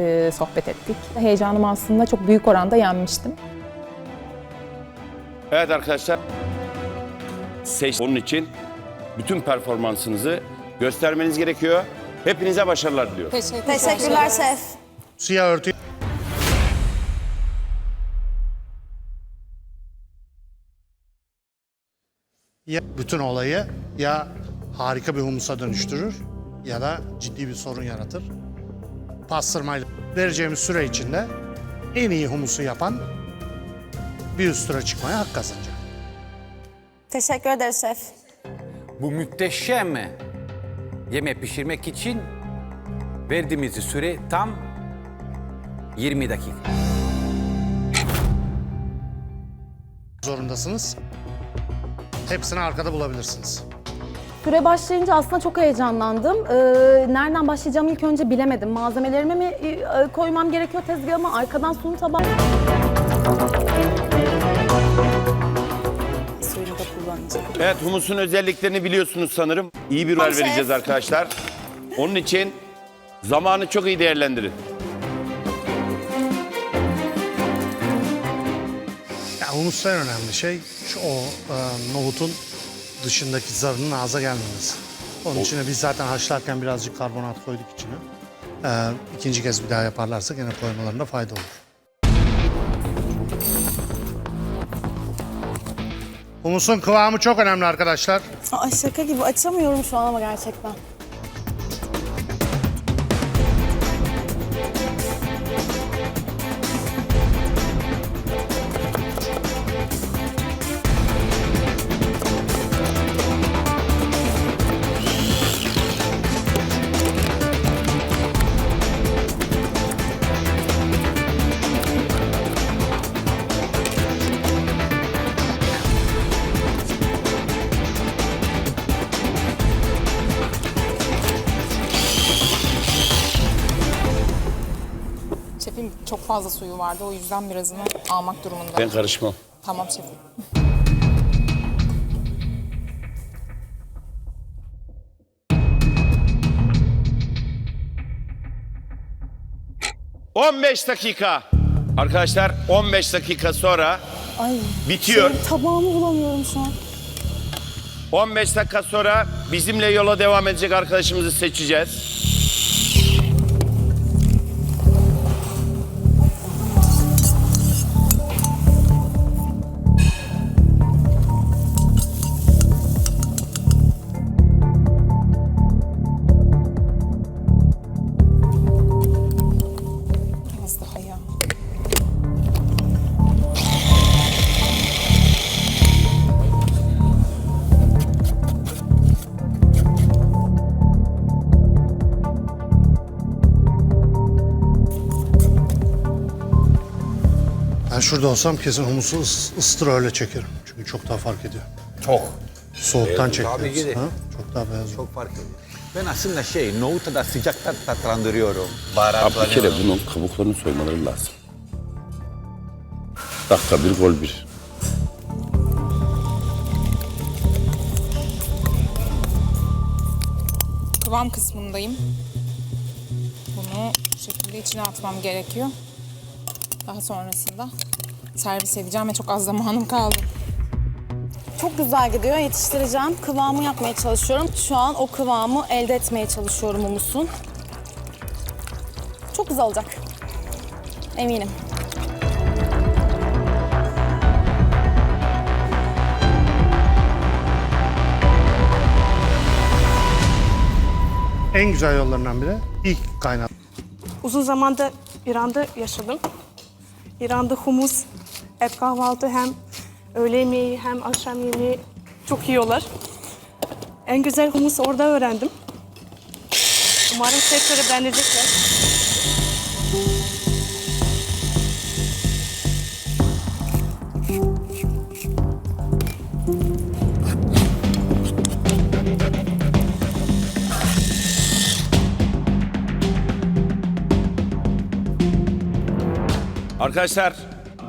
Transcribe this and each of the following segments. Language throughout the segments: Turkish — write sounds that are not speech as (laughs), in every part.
e, sohbet ettik. Heyecanımı aslında çok büyük oranda yenmiştim. Evet arkadaşlar. Seç onun için bütün performansınızı göstermeniz gerekiyor. Hepinize başarılar diliyorum. Teşekkürler şef. Siyah örtü. Ya bütün olayı ya harika bir humusa dönüştürür ya da ciddi bir sorun yaratır. Pastırmayla vereceğimiz süre içinde en iyi humusu yapan bir üst tura çıkmaya hak kazanacak. Teşekkür ederiz şef. Bu muhteşem yemek pişirmek için verdiğimiz süre tam 20 dakika. Zorundasınız. Hepsini arkada bulabilirsiniz. Süre başlayınca aslında çok heyecanlandım. Ee, nereden başlayacağımı ilk önce bilemedim. Malzemelerimi mi e, koymam gerekiyor tezgahıma? Arkadan sunum tabağı. Suyunu da kullanacağım. Evet humusun özelliklerini biliyorsunuz sanırım. İyi bir rol vereceğiz arkadaşlar. Onun için zamanı çok iyi değerlendirin. Ya humusta en önemli şey şu o e, nohutun dışındaki zarının ağza gelmemesi. Onun içine biz zaten haşlarken birazcık karbonat koyduk içine. E, ikinci kez bir daha yaparlarsa gene koymalarında fayda olur. Humusun kıvamı çok önemli arkadaşlar. Aa, şaka gibi açamıyorum şu an ama gerçekten. Fazla suyu vardı o yüzden birazını almak durumunda. Ben karışmam. Tamam şefim. ...15 dakika. Arkadaşlar 15 dakika sonra Ay. bitiyor. Şey, tabağımı bulamıyorum şu an. 15 dakika sonra bizimle yola devam edecek arkadaşımızı seçeceğiz. Şurada olsam kesin humusu ıs- öyle çekerim. Çünkü çok daha fark ediyor. Çok. Soğuktan Beyaz tabii ki çekiyoruz. de. Ha? Çok daha beyaz. Çok fark ediyor. Ben aslında şey, nohutu da sıcakta tatlandırıyorum. Abi bir Baharatlanıyorum. kere bunun kabuklarını soymaları lazım. Dakika bir gol bir. Kıvam kısmındayım. Bunu bu şekilde içine atmam gerekiyor. Daha sonrasında servis edeceğim ve çok az zamanım kaldı. Çok güzel gidiyor. Yetiştireceğim. Kıvamı yapmaya çalışıyorum. Şu an o kıvamı elde etmeye çalışıyorum humusun. Çok güzel olacak. Eminim. En güzel yollarından biri ilk kaynak. Uzun zamanda İran'da yaşadım. İran'da humus, hep kahvaltı hem öğle yemeği hem akşam yemeği çok yiyorlar. En güzel humus orada öğrendim. Umarım sektörü beğenecekler. Arkadaşlar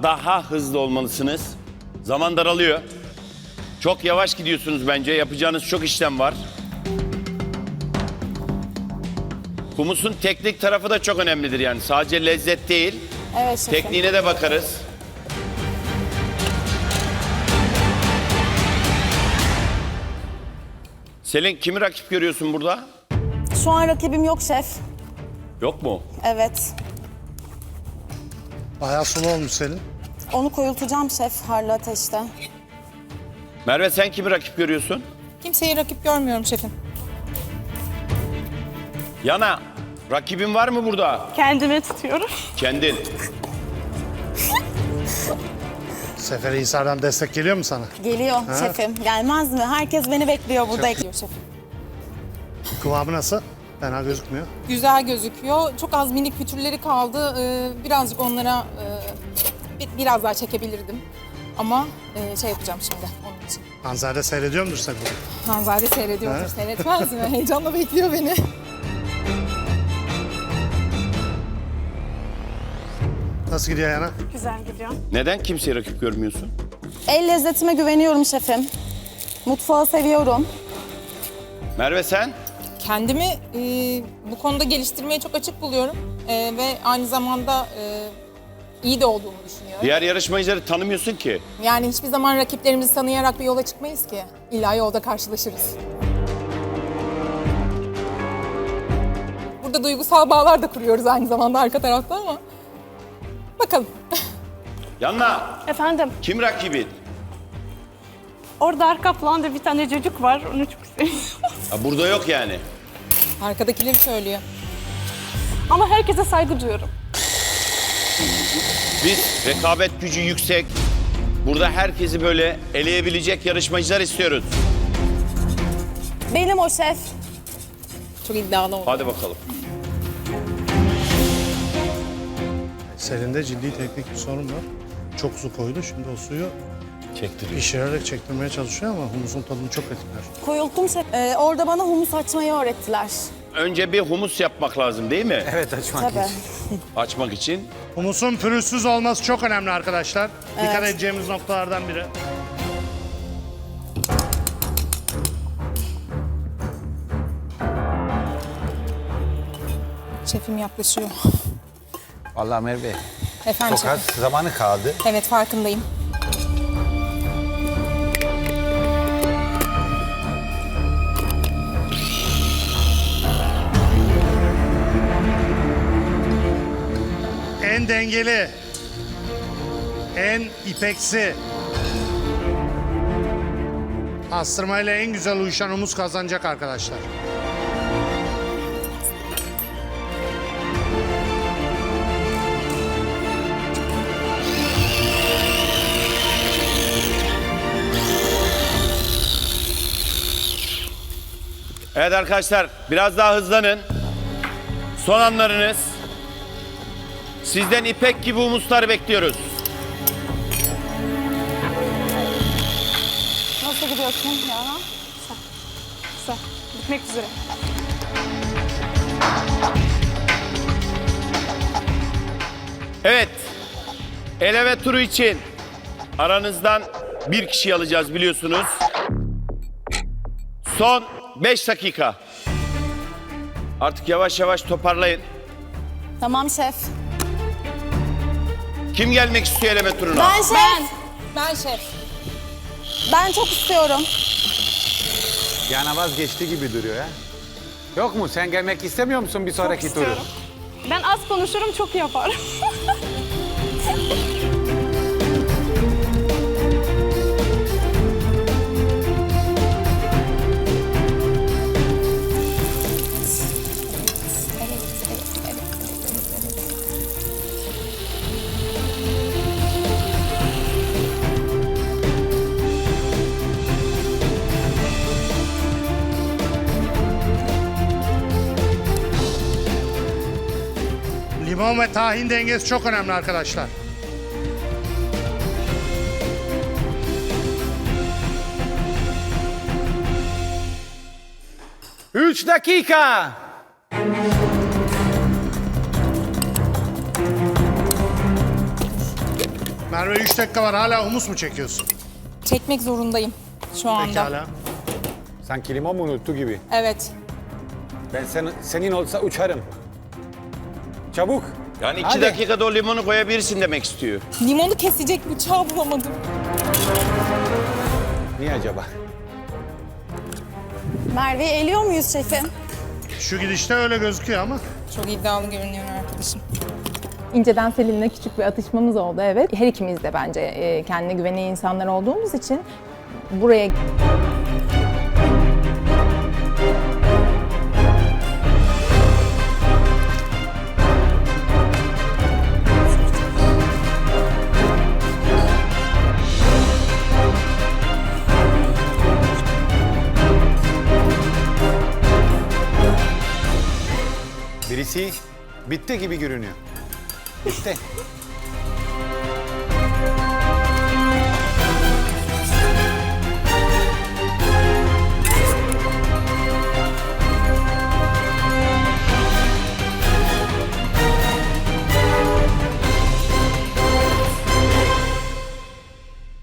daha hızlı olmalısınız. Zaman daralıyor. Çok yavaş gidiyorsunuz bence. Yapacağınız çok işlem var. Humusun teknik tarafı da çok önemlidir yani. Sadece lezzet değil, Evet şefim. tekniğine de bakarız. Selin kimi rakip görüyorsun burada? Şu an rakibim yok şef. Yok mu? Evet. Bayağı sulu olmuş senin. Onu koyultacağım şef harlı ateşte. Merve sen kimi rakip görüyorsun? Kimseyi rakip görmüyorum şefim. Yana, rakibin var mı burada? Kendime tutuyorum. Kendin. Seferihisar'dan destek geliyor mu sana? Geliyor şefim. Gelmez mi? Herkes beni bekliyor burada. Diyor şefim. Kıvamı nasıl? Fena gözükmüyor. Güzel gözüküyor. Çok az minik pütürleri kaldı. Ee, birazcık onlara e, bir- biraz daha çekebilirdim. Ama e, şey yapacağım şimdi onun için. Hanzade seyrediyor mudur seni? Hanzade seyrediyordur, Ha? seyretmez mi? (laughs) Heyecanla bekliyor beni. Nasıl gidiyor yana? Güzel gidiyor. Neden kimseyi rakip görmüyorsun? El lezzetime güveniyorum şefim. Mutfağı seviyorum. Merve sen? Kendimi e, bu konuda geliştirmeye çok açık buluyorum. E, ve aynı zamanda e, iyi de olduğumu düşünüyorum. Diğer yarışmacıları tanımıyorsun ki. Yani hiçbir zaman rakiplerimizi tanıyarak bir yola çıkmayız ki. İlla yolda karşılaşırız. Burada duygusal bağlar da kuruyoruz aynı zamanda arka tarafta ama bakalım. (laughs) Yana, Efendim, kim rakibin? orada arka planda bir tane çocuk var. Onu çok seviyorum. Ha, burada yok yani. Arkadakileri söylüyor. Ama herkese saygı duyuyorum. Biz rekabet gücü yüksek, burada herkesi böyle eleyebilecek yarışmacılar istiyoruz. Benim o şef. Çok iddialı oldu. Hadi bakalım. Selin'de ciddi teknik bir sorun var. Çok su koydu. Şimdi o suyu Çektiriyor. pişirerek çektirmeye çalışıyor ama humusun tadını çok etkiler. Koyulttum şef. Ee, orada bana humus açmayı öğrettiler. Önce bir humus yapmak lazım değil mi? Evet açmak Tabii. için. (laughs) Açmak için. Humusun pürüzsüz olması çok önemli arkadaşlar. Dikkat edeceğimiz noktalardan biri. Şefim yaklaşıyor. Vallahi Merve Efendim çok az şefim. zamanı kaldı. Evet farkındayım. En dengeli, en ipeksi, pastırmayla en güzel uyuşan humus kazanacak arkadaşlar. Evet arkadaşlar biraz daha hızlanın. Son anlarınız. Sizden ipek gibi humuslar bekliyoruz. Nasıl gidiyorsun ya? Güzel. Bitmek üzere. Evet. Eleme turu için aranızdan bir kişi alacağız biliyorsunuz. Son 5 dakika. Artık yavaş yavaş toparlayın. Tamam şef. Kim gelmek istiyor eleme turuna? Ben şef. Ben şef. Ben çok istiyorum. Yana vazgeçti gibi duruyor ya. Yok mu? Sen gelmek istemiyor musun bir sonraki turu? istiyorum. Ben az konuşurum, çok yaparım. (laughs) Limon ve tahin dengesi çok önemli arkadaşlar. Üç dakika. Merve 3 dakika var hala humus mu çekiyorsun? Çekmek zorundayım şu anda. Pekala. Sanki limon mu unuttu gibi. Evet. Ben senin, senin olsa uçarım. Çabuk. Yani iki Hadi. dakikada o limonu koyabilirsin demek istiyor. Limonu kesecek bıçağı bulamadım. Niye acaba? Merve'yi eliyor muyuz şefim? Şu gidişte öyle gözüküyor ama Çok iddialı görünüyor arkadaşım. İnceden Selin'le küçük bir atışmamız oldu evet. Her ikimiz de bence e, kendine güvenen insanlar olduğumuz için buraya Birisi bitti gibi görünüyor. Bitti.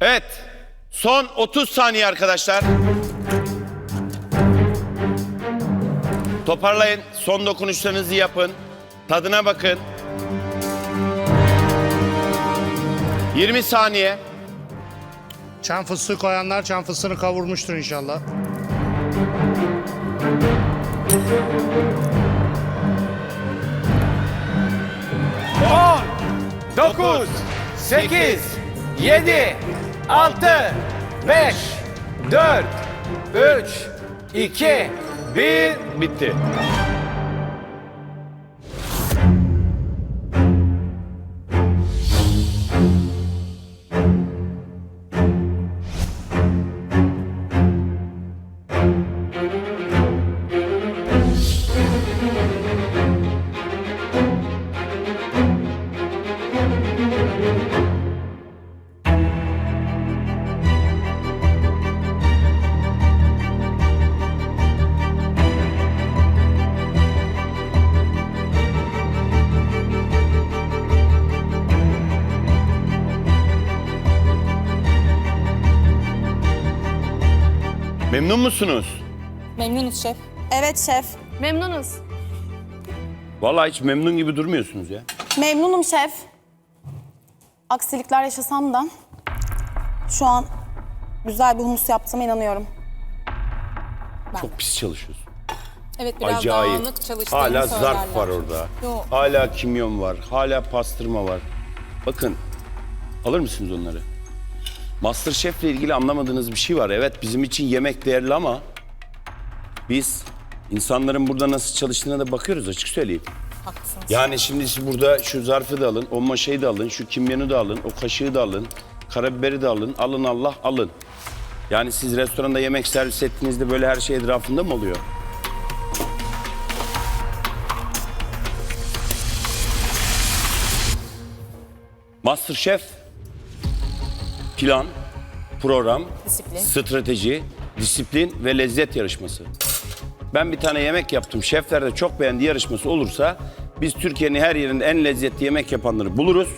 Evet. Son 30 saniye arkadaşlar. Toparlayın. Son dokunuşlarınızı yapın. Tadına bakın. 20 saniye. çam fıstığı koyanlar çam fıstığını kavurmuştur inşallah. Dokuz, sekiz, yedi, altı, beş, dört, üç, iki, bir. Bitti. Memnun musunuz? Memnunuz şef. Evet şef. Memnunuz. Vallahi hiç memnun gibi durmuyorsunuz ya. Memnunum şef. Aksilikler yaşasam da şu an güzel bir humus yaptığıma inanıyorum. Çok pis çalışıyorsun. Evet biraz Acayip. dağınık çalıştığını Hala söylerler. zarf var orada. Yok. Hala kimyon var. Hala pastırma var. Bakın. Alır mısınız onları? Masterchef'le ilgili anlamadığınız bir şey var. Evet bizim için yemek değerli ama biz insanların burada nasıl çalıştığına da bakıyoruz açık söyleyeyim. Haklısınız. Yani şimdi siz burada şu zarfı da alın, o maşayı da alın, şu kimyonu da alın, o kaşığı da alın, karabiberi de alın, alın Allah alın. Yani siz restoranda yemek servis ettiğinizde böyle her şey etrafında mı oluyor? Masterchef plan, program, Disiplin. strateji, disiplin ve lezzet yarışması. Ben bir tane yemek yaptım. Şefler de çok beğendi yarışması olursa biz Türkiye'nin her yerinde en lezzetli yemek yapanları buluruz.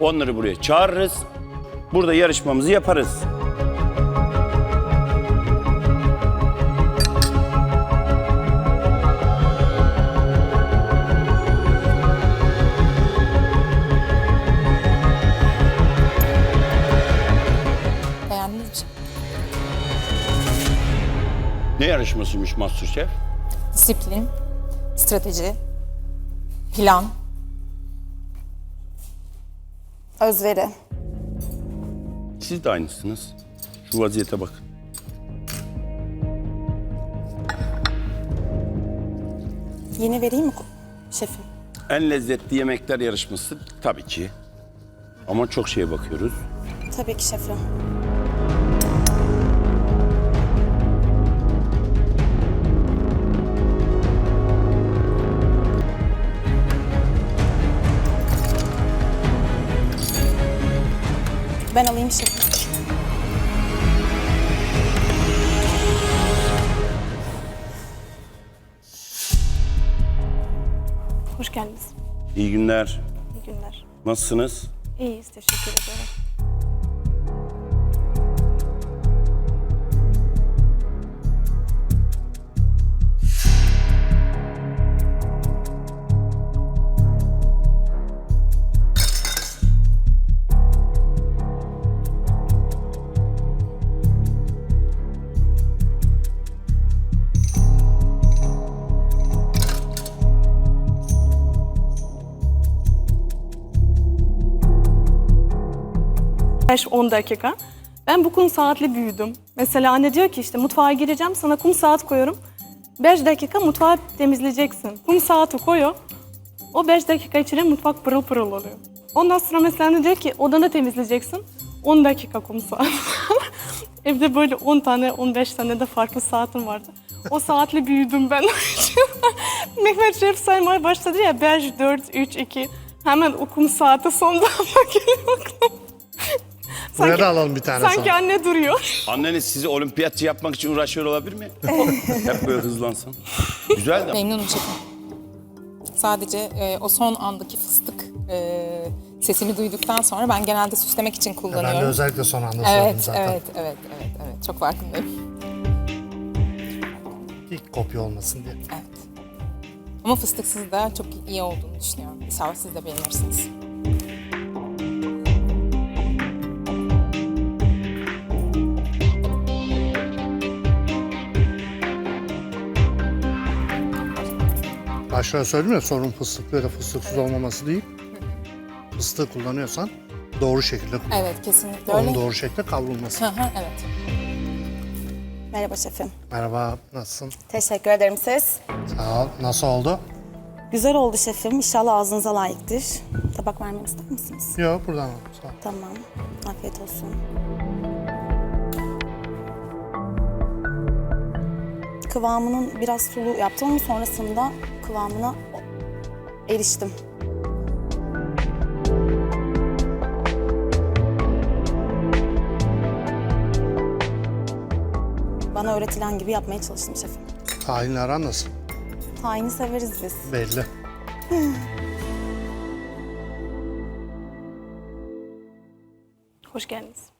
Onları buraya çağırırız. Burada yarışmamızı yaparız. Ne yarışmasıymış Masterchef? Disiplin, strateji, plan. Özveri. Siz de aynısınız. Şu vaziyete bakın. Yeni vereyim mi şefim? En lezzetli yemekler yarışması tabii ki. Ama çok şeye bakıyoruz. Tabii ki şefim. Ben alayım şefim. Hoş geldiniz. İyi günler. İyi günler. Nasılsınız? İyiyiz, teşekkür ederim. 5-10 dakika. Ben bu kum saatle büyüdüm. Mesela anne diyor ki işte mutfağa gireceğim sana kum saat koyuyorum. 5 dakika mutfağı temizleyeceksin. Kum saati koyuyor. O 5 dakika içinde mutfak pırıl pırıl oluyor. Ondan sonra mesela anne diyor ki odanı temizleyeceksin. 10 dakika kum saat. (laughs) Evde böyle 10 tane, 15 tane de farklı saatim vardı. O saatle büyüdüm ben. (laughs) Mehmet Şef saymaya başladı ya 5, 4, 3, 2. Hemen o kum saati son damla (laughs) geliyor Buraya da alalım bir tane Sanki sonra. anne duruyor. Anneniz sizi olimpiyatçı yapmak için uğraşıyor olabilir mi? Hep böyle hızlansan. Güzel de. Memnunum şefim. Sadece e, o son andaki fıstık e, sesini duyduktan sonra ben genelde süslemek için kullanıyorum. Ben de özellikle son anda söyledim Evet, zaten. evet, evet, evet, evet. Çok farkındayım. İlk kopya olmasın diye. Evet. Ama fıstıksız da çok iyi olduğunu düşünüyorum. İnşallah siz de beğenirsiniz. Başta söyledim ya sorun fıstıklı ya da fıstıksız olmaması değil. Fıstığı kullanıyorsan doğru şekilde kullan. Evet, kesinlikle öyle. Onun doğru şekilde kavrulması. Hı hı, evet. Merhaba şefim. Merhaba, nasılsın? Teşekkür ederim siz. Sağ ol. Nasıl oldu? Güzel oldu şefim. İnşallah ağzınıza layıktır. Tabak vermemi ister misiniz? Yok, buradan al. Sağ ol. Tamam. Afiyet olsun. Kıvamının biraz sulu yaptım ama sonrasında kıvamına eriştim. Bana öğretilen gibi yapmaya çalıştım şefim. Tahinle aran nasıl? Tayini severiz biz. Belli. Hoş geldiniz.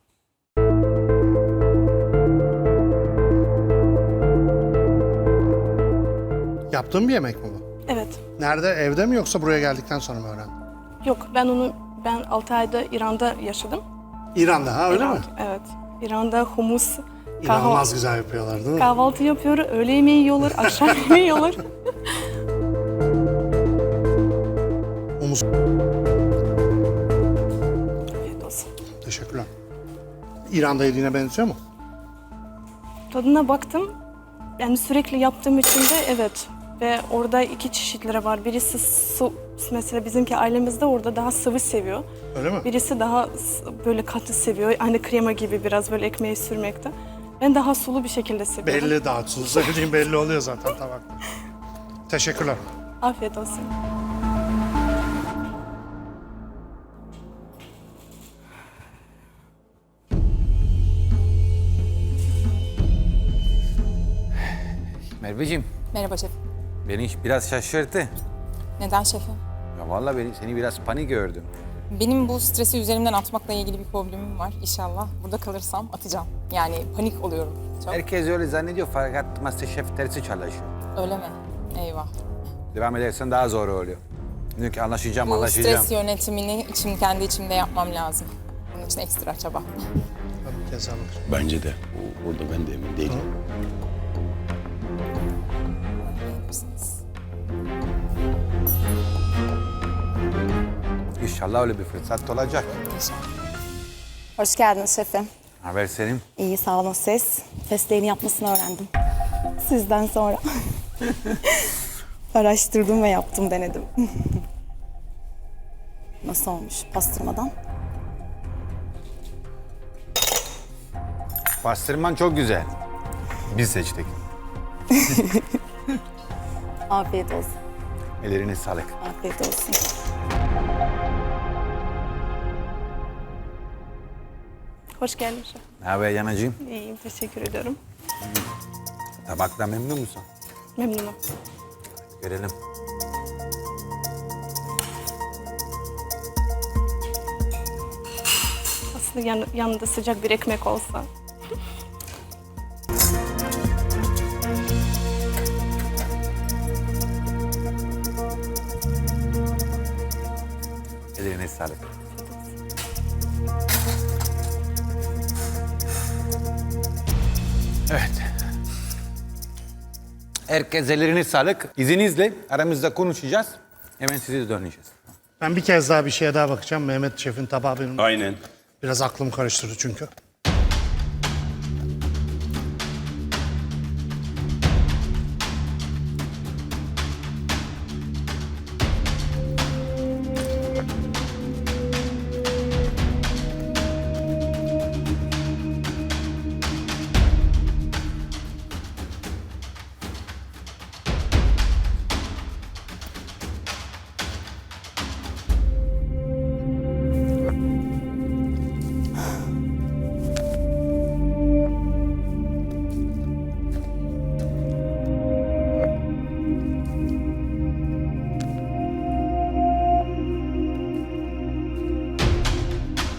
Yaptığın bir yemek mi bu? Evet. Nerede? Evde mi yoksa buraya geldikten sonra mı öğrendin? Yok ben onu ben 6 ayda İran'da yaşadım. İran'da ha öyle mi? Evet. İran'da humus, İnanılmaz kahvaltı, güzel yapıyorlar değil mi? kahvaltı yapıyor, öğle yemeği yiyorlar, (laughs) akşam yemeği yiyorlar. Humus. Afiyet olsun. Teşekkürler. İran'da yediğine benziyor mu? Tadına baktım. Yani sürekli yaptığım için de evet. Ve orada iki çeşitleri var. Birisi su, mesela bizimki ailemizde orada daha sıvı seviyor. Öyle mi? Birisi daha böyle katı seviyor. Aynı krema gibi biraz böyle ekmeği sürmekte. Ben daha sulu bir şekilde seviyorum. Belli daha tuzlu sevdiğin belli oluyor zaten tabakta. Teşekkürler. Afiyet olsun. Merveciğim, Merhaba şefim. Beni biraz şaşırttı. Neden şefim? Ya vallahi beni, seni biraz panik gördüm. Benim bu stresi üzerimden atmakla ilgili bir problemim var. İnşallah burada kalırsam atacağım. Yani panik oluyorum. Çok. Herkes öyle zannediyor fakat Masterchef tersi çalışıyor. Öyle mi? Eyvah. Devam edersen daha zor oluyor. Ki anlaşacağım, Bu anlaşacağım. stres yönetimini içim, kendi içimde yapmam lazım. Bunun için ekstra çaba. Bence de. O- Orada ben de emin değilim. İnşallah öyle bir fırsat olacak. İnşallah. Hoş geldiniz şefim. Haber senin. İyi sağ olun siz. Fesleğeni yapmasını öğrendim. Sizden sonra. (laughs) Araştırdım ve yaptım denedim. Nasıl olmuş pastırmadan? Pastırman çok güzel. Biz seçtik. (laughs) Afiyet olsun. Ellerine sağlık. Afiyet olsun. Hoş geldin şef. Ne haber yanacığım? İyiyim, teşekkür ederim. Tabakta memnun musun? Memnunum. Görelim. Aslında yan, yanında sıcak bir ekmek olsa. Ellerine sağlık. Evet. Herkes ellerine sağlık. İzninizle aramızda konuşacağız. Hemen size döneceğiz. Ben bir kez daha bir şeye daha bakacağım. Mehmet Şef'in tabağı benim Aynen. Biraz aklım karıştırdı çünkü.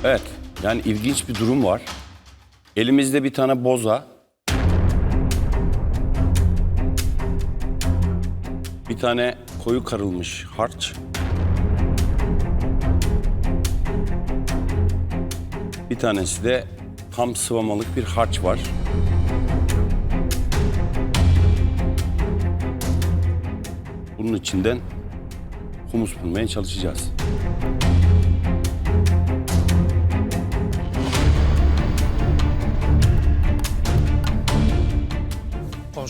Evet. Yani ilginç bir durum var. Elimizde bir tane boza. Bir tane koyu karılmış harç. Bir tanesi de tam sıvamalık bir harç var. Bunun içinden humus bulmaya çalışacağız.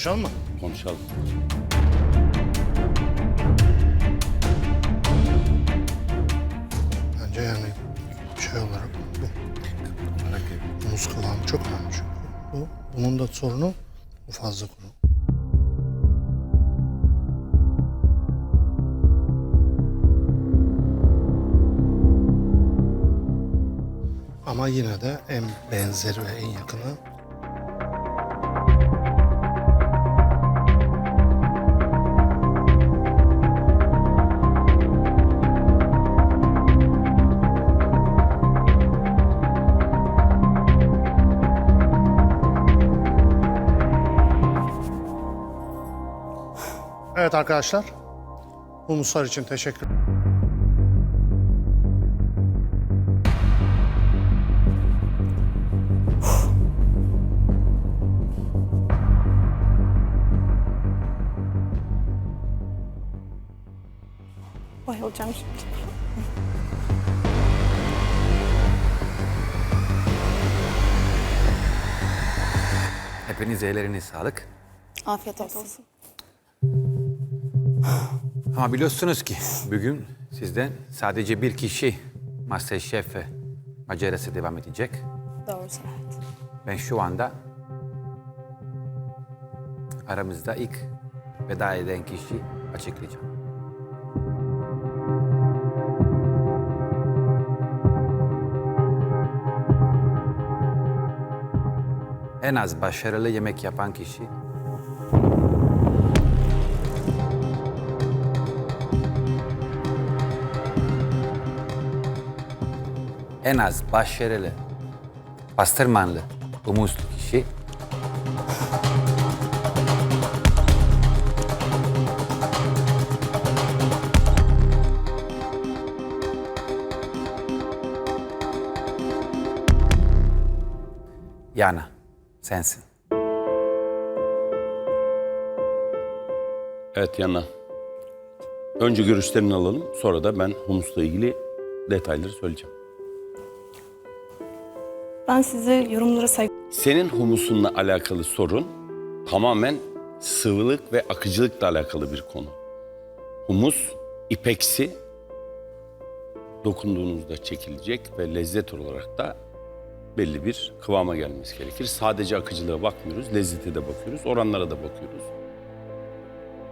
Konuşalım mı? Konuşalım. Bence yani şey olarak bu. Humus kıvamı çok önemli çünkü. Bu, bunun da sorunu bu fazla kuru. Ama yine de en benzeri ve en yakını Evet arkadaşlar. Humuslar için teşekkür Bayılacağım şimdi. Hepinize ellerine sağlık. Afiyet olsun. Ama biliyorsunuz ki bugün sizden sadece bir kişi Masterchef macerası devam edecek. Doğru evet. Ben şu anda aramızda ilk veda eden kişi açıklayacağım. En az başarılı yemek yapan kişi en az başarılı, pastırmanlı, humuslu kişi Yana, sensin. Evet Yana. Önce görüşlerini alalım. Sonra da ben humusla ilgili detayları söyleyeceğim. Ben size yorumlara saygı Senin humusunla alakalı sorun tamamen sıvılık ve akıcılıkla alakalı bir konu. Humus ipeksi dokunduğunuzda çekilecek ve lezzet olarak da belli bir kıvama gelmesi gerekir. Sadece akıcılığa bakmıyoruz, lezzete de bakıyoruz, oranlara da bakıyoruz.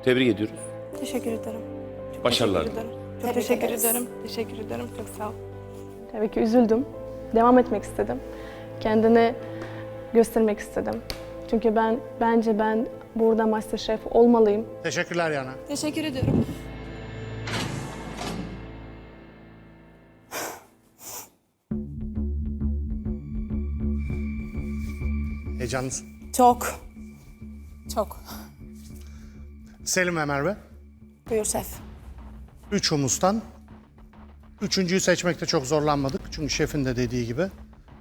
Tebrik ediyoruz. Teşekkür ederim. Çok Başarılar teşekkür ederim. Çok Tebrik teşekkür ederiz. ederim. Teşekkür ederim. Çok sağ ol. Tabii ki üzüldüm. Devam etmek istedim. Kendini göstermek istedim. Çünkü ben bence ben burada Masterchef olmalıyım. Teşekkürler Yana. Teşekkür ederim. Heyecanlısın. Çok. Çok. Selim ve Merve. Buyur şef. Üç humustan. Üçüncüyü seçmekte çok zorlanmadık. Çünkü şefin de dediği gibi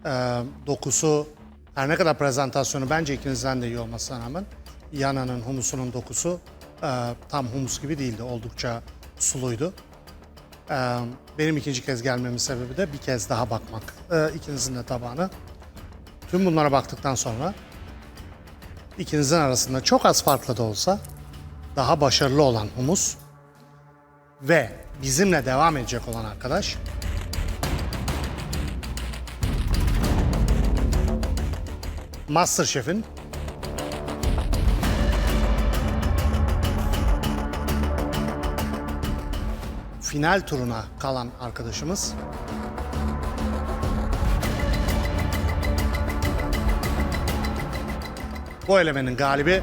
e, dokusu her ne kadar prezentasyonu bence ikinizden de iyi olmasına rağmen Yana'nın humusunun dokusu e, tam humus gibi değildi. Oldukça suluydu. Ee, benim ikinci kez gelmemin sebebi de bir kez daha bakmak. Ee, ikinizin de tabağına. Tüm bunlara baktıktan sonra ikinizin arasında çok az farklı da olsa daha başarılı olan humus ve bizimle devam edecek olan arkadaş Masterchef'in final turuna kalan arkadaşımız bu elemenin galibi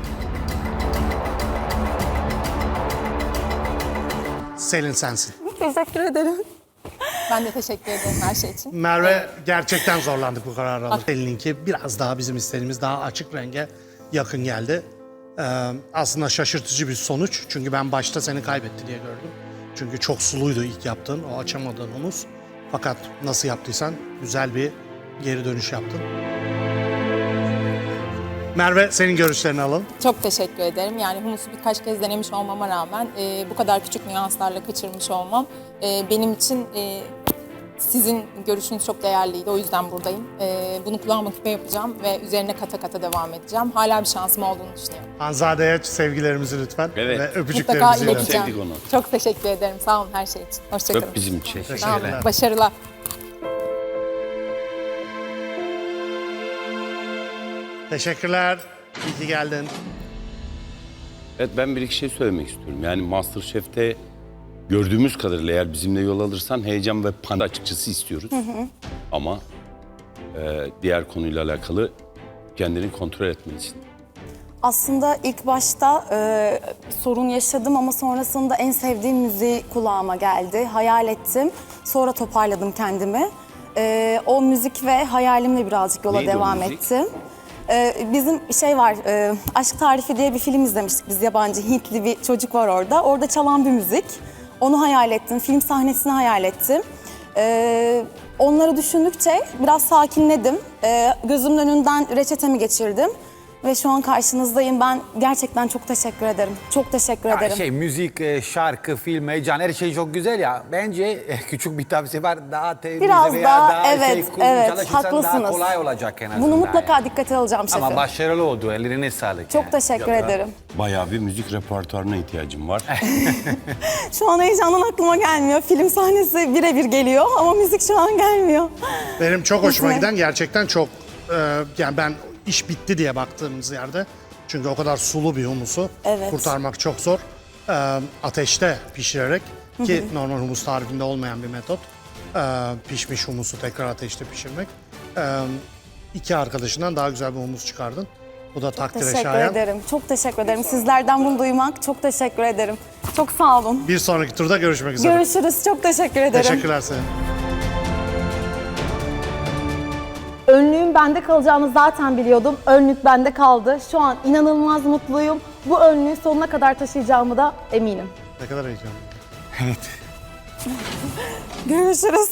Selin sensin. Teşekkür ederim. Ben de teşekkür ederim her şey için. Merve gerçekten zorlandık bu kararı alırken. Selin'inki biraz daha bizim istediğimiz daha açık renge yakın geldi. Ee, aslında şaşırtıcı bir sonuç. Çünkü ben başta seni kaybetti diye gördüm. Çünkü çok suluydu ilk yaptığın, o açamadığın humus. Fakat nasıl yaptıysan güzel bir geri dönüş yaptın. Merve senin görüşlerini alalım. Çok teşekkür ederim. Yani humusu birkaç kez denemiş olmama rağmen e, bu kadar küçük nüanslarla kaçırmış olmam e, benim için e, sizin görüşünüz çok değerliydi. O yüzden buradayım. E, bunu kulağıma küpe yapacağım ve üzerine kata kata devam edeceğim. Hala bir şansım olduğunu düşünüyorum. Hanzade'ye sevgilerimizi lütfen Evet. ve Mutlaka öpücüklerimizi iletin. ileteceğim. Sevdik onu. Çok teşekkür ederim. Sağ olun her şey için. Hoşçakalın. Öp bizim için. Sağ olun. Teşekkürler. Başarılar. Teşekkürler. İyi ki geldin. Evet ben bir iki şey söylemek istiyorum. Yani Masterchef'te gördüğümüz kadarıyla eğer bizimle yol alırsan heyecan ve pan açıkçası istiyoruz. Ama e, diğer konuyla alakalı kendini kontrol etmelisin. Aslında ilk başta e, sorun yaşadım ama sonrasında en sevdiğim müziği kulağıma geldi. Hayal ettim. Sonra toparladım kendimi. E, o müzik ve hayalimle birazcık yola Neydi devam ettim. E, bizim şey var, e, Aşk Tarifi diye bir film izlemiştik biz yabancı Hintli bir çocuk var orada. Orada çalan bir müzik. Onu hayal ettim, film sahnesini hayal ettim. E, onları düşündükçe biraz sakinledim. E, gözümün önünden reçetemi geçirdim. Ve şu an karşınızdayım. Ben gerçekten çok teşekkür ederim. Çok teşekkür Ya ederim. şey müzik, e, şarkı, film, heyecan her şey çok güzel ya. Bence e, (laughs) küçük bir tavsiye var. Daha temiz Biraz veya daha, daha evet, şey, evet, çalışırsan daha haklısınız. kolay olacak en azından. Bunu mutlaka yani. dikkate alacağım şefim. Ama başarılı oldu. Ellerine sağlık. Çok yani. teşekkür ederim. Bayağı bir müzik repertuarına ihtiyacım var. (laughs) Şu an heyecandan aklıma gelmiyor. Film sahnesi birebir geliyor ama müzik şu an gelmiyor. Benim çok hoşuma Kesinlikle. giden gerçekten çok e, yani ben iş bitti diye baktığımız yerde çünkü o kadar sulu bir humusu Evet. kurtarmak çok zor. E, ateşte pişirerek ki normal humus tarifinde olmayan bir metot. E, pişmiş humusu tekrar ateşte pişirmek. E, iki arkadaşından daha güzel bir humus çıkardın. Bu da takdire Teşekkür şayan. ederim. Çok teşekkür ederim. Sizlerden bunu duymak çok teşekkür ederim. Çok sağ olun. Bir sonraki turda görüşmek üzere. Görüşürüz. Çok teşekkür ederim. Teşekkürler senin. Önlüğün bende kalacağını zaten biliyordum. Önlük bende kaldı. Şu an inanılmaz mutluyum. Bu önlüğü sonuna kadar taşıyacağımı da eminim. Ne kadar heyecanlı. Görüşürüz.